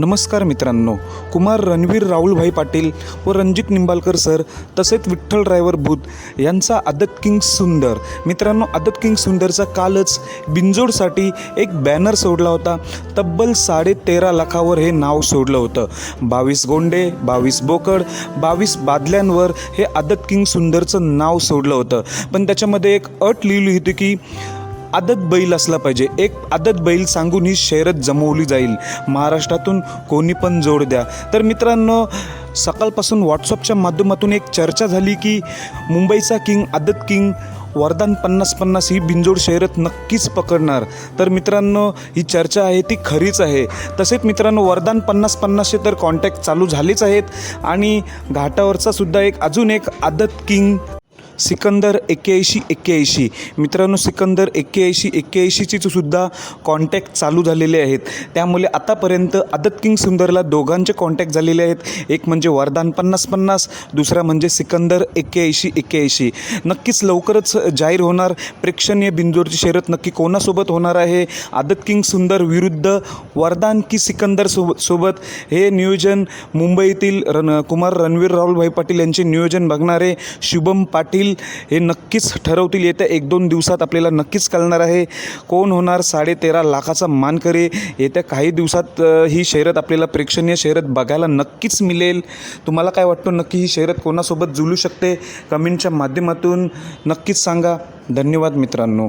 नमस्कार मित्रांनो कुमार रणवीर राहुलभाई पाटील व रणजित निंबाळकर सर तसेच विठ्ठल ड्रायव्हर बुध यांचा आदत किंग सुंदर. मित्रांनो आदत किंग सुंदरचा कालच बिंजोडसाठी एक बॅनर सोडला होता. तब्बल साडे तेरा लाखावर हे नाव सोडलं होतं. बावीस गोंडे बावीस बोकड बावीस बादल्यांवर हे आदत किंग सुंदरचं नाव सोडलं होतं. पण त्याच्यामध्ये एक अट लिहिली होती की आदत बैल असला पाहिजे. एक आदत बैल सांगून ही शहरत जमवली जाईल. महाराष्ट्रातून कोणी पण जोड द्या. तर मित्रांनो सकाळपासून व्हॉट्सअपच्या माध्यमातून एक चर्चा झाली की मुंबईचा किंग आदत किंग वरदान पन्नास पन्नास ही बिंजोड शहरत नक्कीच पकडणार. तर मित्रांनो ही चर्चा आहे ती खरीच आहे. तसेच मित्रांनो वरदान पन्नास पन्नासचे तर कॉन्टॅक्ट चालू झालेच आहेत. आणि घाटावरचा सुद्धा एक अजून एक आदत किंग सिकंदर एक्क्याऐंशी एक्क्याऐंशी. मित्रांनो सिकंदर एक्क्याऐंशी एक्क्याऐंशीची सुद्धा कॉन्टॅक्ट चालू झालेले आहेत. त्यामुळे आतापर्यंत आदत किंग सुंदरला दोघांचे कॉन्टॅक्ट झालेले आहेत. एक म्हणजे वरदान पन्नास पन्नास दुसरा म्हणजे सिकंदर एक्क्याऐंशी एक्क्याऐंशी. नक्कीच लवकरच जाहीर होणार. प्रेक्षणीय बिंदूरची शर्यत नक्की कोणासोबत होणार आहे? आदत किंग सुंदर विरुद्ध वरदान की सिकंदर सोबत सोबत हे नियोजन मुंबईतील रण कुमार रणवीर राहुलभाई पाटील यांचे नियोजन बघणारे शुभम पाटील हे नक्कीच ठरवतील. येत्या एक दोन दिवसात आपल्याला नक्कीच कळणार आहे कोण होणार साडे तेरा लाखाचा मानकरी. येत्या काही दिवसात ही शर्यत आपल्याला प्रेक्षणीय शर्यत बघायला नक्कीच मिळेल. तुम्हाला काय वाटतं? नक्की ही शर्यत कोणासोबत जुळू शकते? कमेंटच्या माध्यमातून नक्कीच सांगा. धन्यवाद मित्रांनो.